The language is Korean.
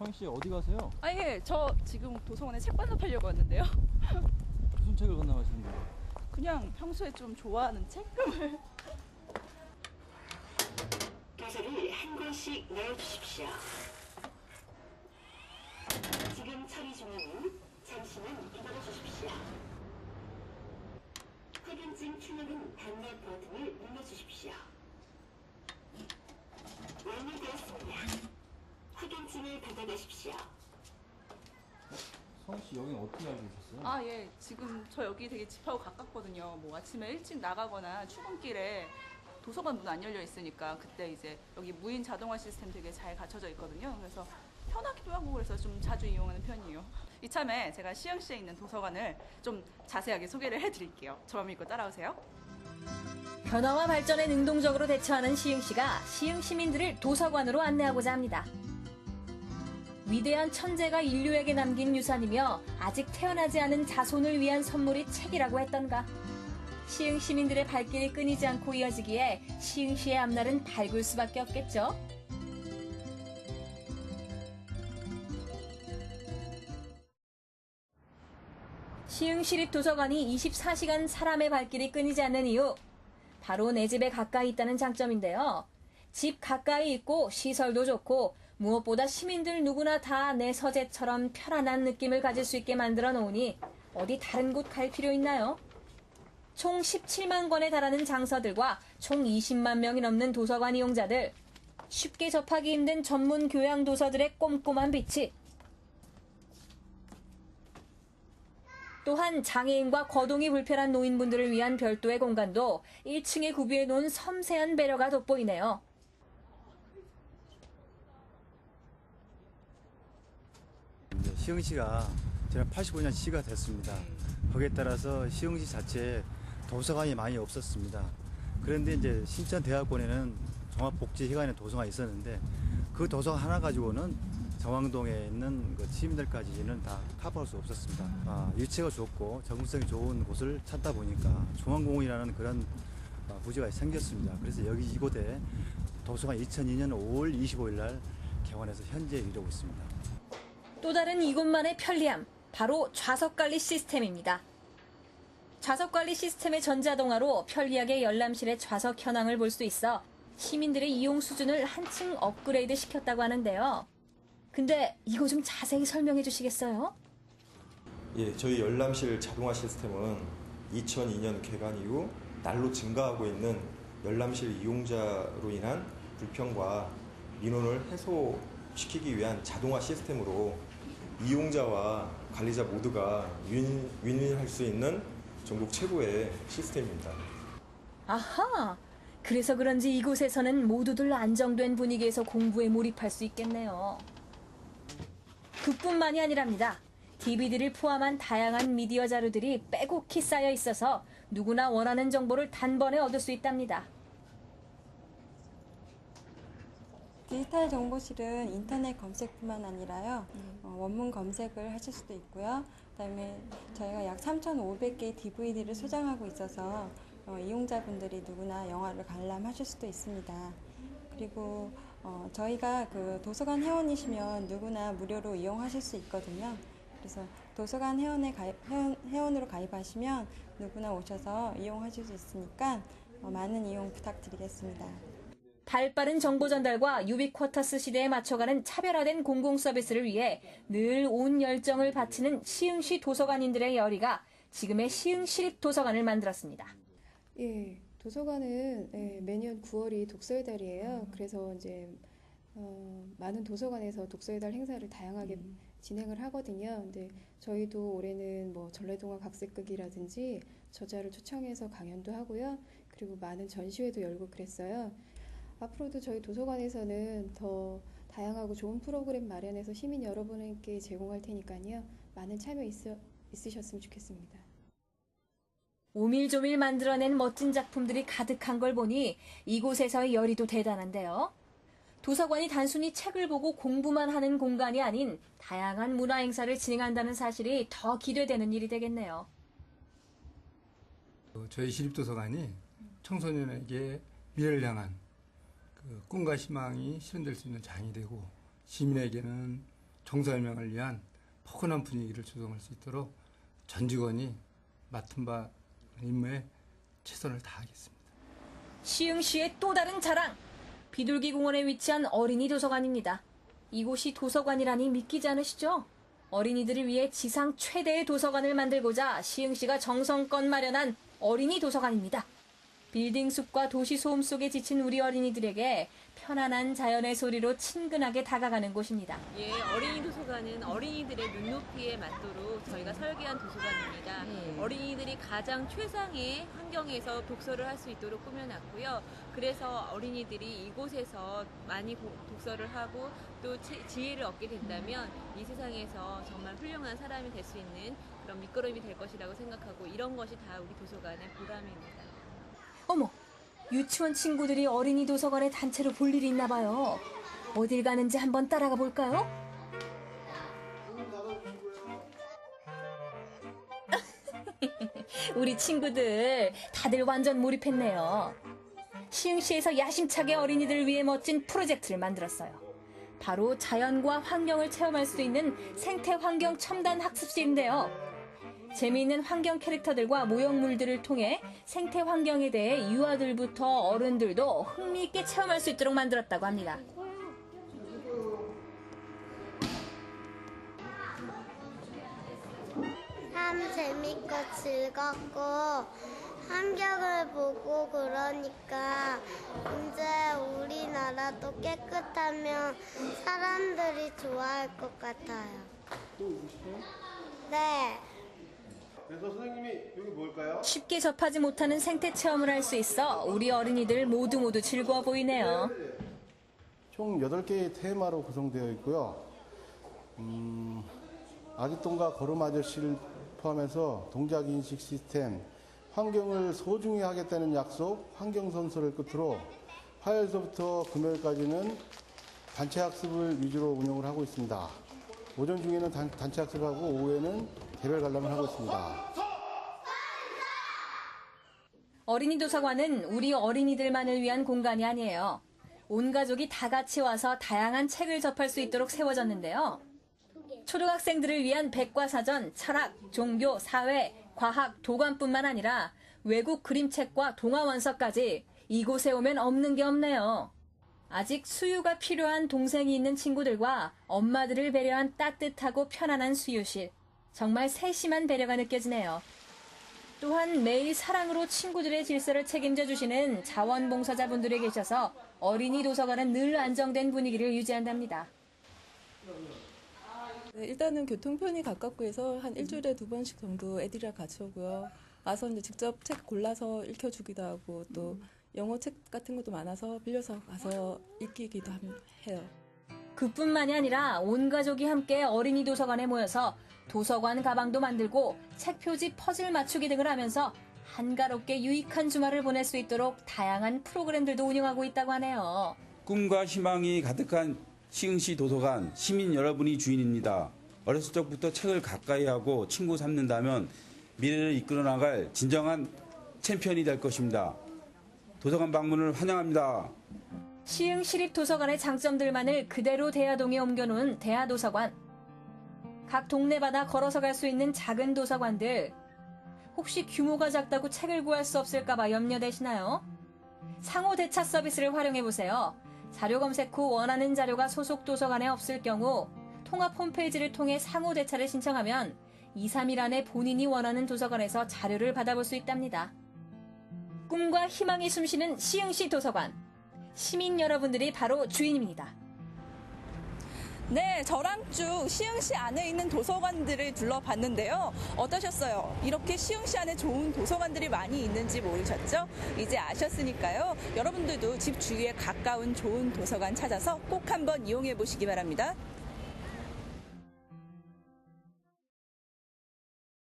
서영 씨 어디 가세요? 아, 예, 저 지금 도서관에 책 반납하려고 왔는데요. 무슨 책을 건너가시는 거예요? 그냥 평소에 좀 좋아하는 책? 도서를 한 권씩 넣어주십시오. 지금 처리 중이니 잠시만 기다려주십시오. 확인증 출력은 반납 버튼을 눌러주십시오. 완료되었습니다. 확인증을 받아가십시오. 서영 씨 여긴 어떻게 알고 계셨어요? 아, 예, 지금 저 여기 되게 집하고 가깝거든요. 뭐 아침에 일찍 나가거나 출근길에 도서관 문 안 열려 있으니까 그때 이제 여기 무인 자동화 시스템 되게 잘 갖춰져 있거든요. 그래서 편하기도 하고 그래서 좀 자주 이용하는 편이에요. 이참에 제가 시흥시에 있는 도서관을 좀 자세하게 소개를 해드릴게요. 저만 믿고 따라오세요. 변화와 발전에 능동적으로 대처하는 시흥시가 시흥 시민들을 도서관으로 안내하고자 합니다. 위대한 천재가 인류에게 남긴 유산이며 아직 태어나지 않은 자손을 위한 선물이 책이라고 했던가. 시흥 시민들의 발길이 끊이지 않고 이어지기에 시흥시의 앞날은 밝을 수밖에 없겠죠. 시흥시립도서관이 24시간 사람의 발길이 끊이지 않는 이유. 바로 내 집에 가까이 있다는 장점인데요. 집 가까이 있고 시설도 좋고 무엇보다 시민들 누구나 다 내 서재처럼 편안한 느낌을 가질 수 있게 만들어 놓으니 어디 다른 곳 갈 필요 있나요? 총 17만 권에 달하는 장서들과 총 20만 명이 넘는 도서관 이용자들. 쉽게 접하기 힘든 전문 교양 도서들의 꼼꼼한 비치. 또한 장애인과 거동이 불편한 노인분들을 위한 별도의 공간도 1층에 구비해 놓은 섬세한 배려가 돋보이네요. 이제 시흥시가 지난 85년 시가 됐습니다. 거기에 따라서 시흥시 자체에 도서관이 많이 없었습니다. 그런데 이제 신천대학원에는 종합복지회관에 도서관이 있었는데 그 도서관 하나 가지고는 정왕동에 있는 그 시민들까지는 다 커버할 수 없었습니다. 아, 유치가 좋고 접근성이 좋은 곳을 찾다 보니까 중앙공원이라는 그런 아, 부지가 생겼습니다. 그래서 여기 이곳에 도서관 2002년 5월 25일 날 개관해서 현재 이루고 있습니다. 또 다른 이곳만의 편리함, 바로 좌석 관리 시스템입니다. 좌석 관리 시스템의 전자동화로 편리하게 열람실의 좌석 현황을 볼 수 있어 시민들의 이용 수준을 한층 업그레이드 시켰다고 하는데요. 근데 이거 좀 자세히 설명해 주시겠어요? 예, 저희 열람실 자동화 시스템은 2002년 개관 이후 날로 증가하고 있는 열람실 이용자로 인한 불평과 민원을 해소시키기 위한 자동화 시스템으로 이용자와 관리자 모두가 윈, 윈윈할 수 있는 전국 최고의 시스템입니다. 아하! 그래서 그런지 이곳에서는 모두들 안정된 분위기에서 공부에 몰입할 수 있겠네요. 그뿐만이 아니랍니다. DVD를 포함한 다양한 미디어 자료들이 빼곡히 쌓여 있어서 누구나 원하는 정보를 단번에 얻을 수 있답니다. 디지털 정보실은 인터넷 검색뿐만 아니라요 어, 원문 검색을 하실 수도 있고요. 그다음에 저희가 약 3,500개의 DVD를 소장하고 있어서 어, 이용자분들이 누구나 영화를 관람하실 수도 있습니다. 그리고 어, 저희가 그 도서관 회원이시면 누구나 무료로 이용하실 수 있거든요. 그래서 도서관 회원에 가입, 회원, 회원으로 가입하시면 누구나 오셔서 이용하실 수 있으니까 어, 많은 이용 부탁드리겠습니다. 발빠른 정보 전달과 유비쿼터스 시대에 맞춰가는 차별화된 공공 서비스를 위해 늘 온 열정을 바치는 시흥시 도서관인들의 열의가 지금의 시흥 시립 도서관을 만들었습니다. 예, 도서관은 예, 매년 9월이 독서의 달이에요. 그래서 이제 어, 많은 도서관에서 독서의 달 행사를 다양하게 진행을 하거든요. 근데 저희도 올해는 뭐 전래동화 각색극이라든지 저자를 초청해서 강연도 하고요. 그리고 많은 전시회도 열고 그랬어요. 앞으로도 저희 도서관에서는 더 다양하고 좋은 프로그램 마련해서 시민 여러분께 제공할 테니까요. 많은 참여 있어, 있으셨으면 좋겠습니다. 오밀조밀 만들어낸 멋진 작품들이 가득한 걸 보니 이곳에서의 열의도 대단한데요. 도서관이 단순히 책을 보고 공부만 하는 공간이 아닌 다양한 문화 행사를 진행한다는 사실이 더 기대되는 일이 되겠네요. 어, 저희 시립도서관이 청소년에게 미래를 향한 그 꿈과 희망이 실현될 수 있는 장이 되고 시민에게는 정서해명을 위한 포근한 분위기를 조성할 수 있도록 전 직원이 맡은 바 임무에 최선을 다하겠습니다. 시흥시의 또 다른 자랑. 비둘기 공원에 위치한 어린이 도서관입니다. 이곳이 도서관이라니 믿기지 않으시죠? 어린이들을 위해 지상 최대의 도서관을 만들고자 시흥시가 정성껏 마련한 어린이 도서관입니다. 빌딩 숲과 도시 소음 속에 지친 우리 어린이들에게 편안한 자연의 소리로 친근하게 다가가는 곳입니다. 예, 어린이 도서관은 어린이들의 눈높이에 맞도록 저희가 설계한 도서관입니다. 어린이들이 가장 최상의 환경에서 독서를 할 수 있도록 꾸며놨고요. 그래서 어린이들이 이곳에서 많이 고- 독서를 하고 또 치- 지혜를 얻게 된다면 이 세상에서 정말 훌륭한 사람이 될 수 있는 그런 밑거름이 될 것이라고 생각하고 이런 것이 다 우리 도서관의 보람입니다. 어머, 유치원 친구들이 어린이 도서관에 단체로 볼 일이 있나 봐요. 어딜 가는지 한번 따라가 볼까요? 우리 친구들 다들 완전 몰입했네요. 시흥시에서 야심차게 어린이들을 위해 멋진 프로젝트를 만들었어요. 바로 자연과 환경을 체험할 수 있는 생태 환경 첨단 학습실인데요. 재미있는 환경 캐릭터들과 모형물들을 통해 생태 환경에 대해 유아들부터 어른들도 흥미있게 체험할 수 있도록 만들었다고 합니다. 참 재밌고 즐겁고 환경을 보고 그러니까 이제 우리나라도 깨끗하면 사람들이 좋아할 것 같아요. 네. 그래서 선생님이 여기 뭘까요? 쉽게 접하지 못하는 생태 체험을 할 수 있어 우리 어린이들 모두 모두 즐거워 보이네요. 총 8개의 테마로 구성되어 있고요. 음, 아기똥과 걸음 아저씨를 포함해서 동작 인식 시스템, 환경을 소중히 하겠다는 약속, 환경 선서를 끝으로 화요일서부터 금요일까지는 단체 학습을 위주로 운영을 하고 있습니다. 오전 중에는 단, 단체 학습하고 오후에는 개별 관람을 하고 있습니다. 어린이 도서관은 우리 어린이들만을 위한 공간이 아니에요. 온 가족이 다 같이 와서 다양한 책을 접할 수 있도록 세워졌는데요. 초등학생들을 위한 백과사전, 철학, 종교, 사회, 과학, 도관뿐만 아니라 외국 그림책과 동화 원서까지 이곳에 오면 없는 게 없네요. 아직 수유가 필요한 동생이 있는 친구들과 엄마들을 배려한 따뜻하고 편안한 수유실. 정말 세심한 배려가 느껴지네요. 또한 매일 사랑으로 친구들의 질서를 책임져 주시는 자원봉사자분들이 계셔서 어린이 도서관은 늘 안정된 분위기를 유지한답니다. 네, 일단은 교통편이 가깝고 해서 한 일주일에 두 번씩 정도 애들이랑 같이 오고요. 와서 이제 직접 책 골라서 읽혀주기도 하고 또 영어 책 같은 것도 많아서 빌려서 가서 읽기도 함- 해요. 그뿐만이 아니라 온 가족이 함께 어린이 도서관에 모여서 도서관 가방도 만들고 책 표지 퍼즐 맞추기 등을 하면서 한가롭게 유익한 주말을 보낼 수 있도록 다양한 프로그램들도 운영하고 있다고 하네요. 꿈과 희망이 가득한 시흥시 도서관 시민 여러분이 주인입니다. 어렸을 적부터 책을 가까이 하고 친구 삼는다면 미래를 이끌어 나갈 진정한 챔피언이 될 것입니다. 도서관 방문을 환영합니다. 시흥 시립도서관의 장점들만을 그대로 대하동에 옮겨놓은 대하도서관. 각 동네마다 걸어서 갈 수 있는 작은 도서관들. 혹시 규모가 작다고 책을 구할 수 없을까봐 염려되시나요? 상호 대차 서비스를 활용해보세요. 자료 검색 후 원하는 자료가 소속 도서관에 없을 경우 통합 홈페이지를 통해 상호 대차를 신청하면 2, 3일 안에 본인이 원하는 도서관에서 자료를 받아볼 수 있답니다. 꿈과 희망이 숨쉬는 시흥시 도서관. 시민 여러분들이 바로 주인입니다. 네, 저랑 쭉 시흥시 안에 있는 도서관들을 둘러봤는데요. 어떠셨어요? 이렇게 시흥시 안에 좋은 도서관들이 많이 있는지 모르셨죠? 이제 아셨으니까요. 여러분들도 집 주위에 가까운 좋은 도서관 찾아서 꼭 한번 이용해 보시기 바랍니다.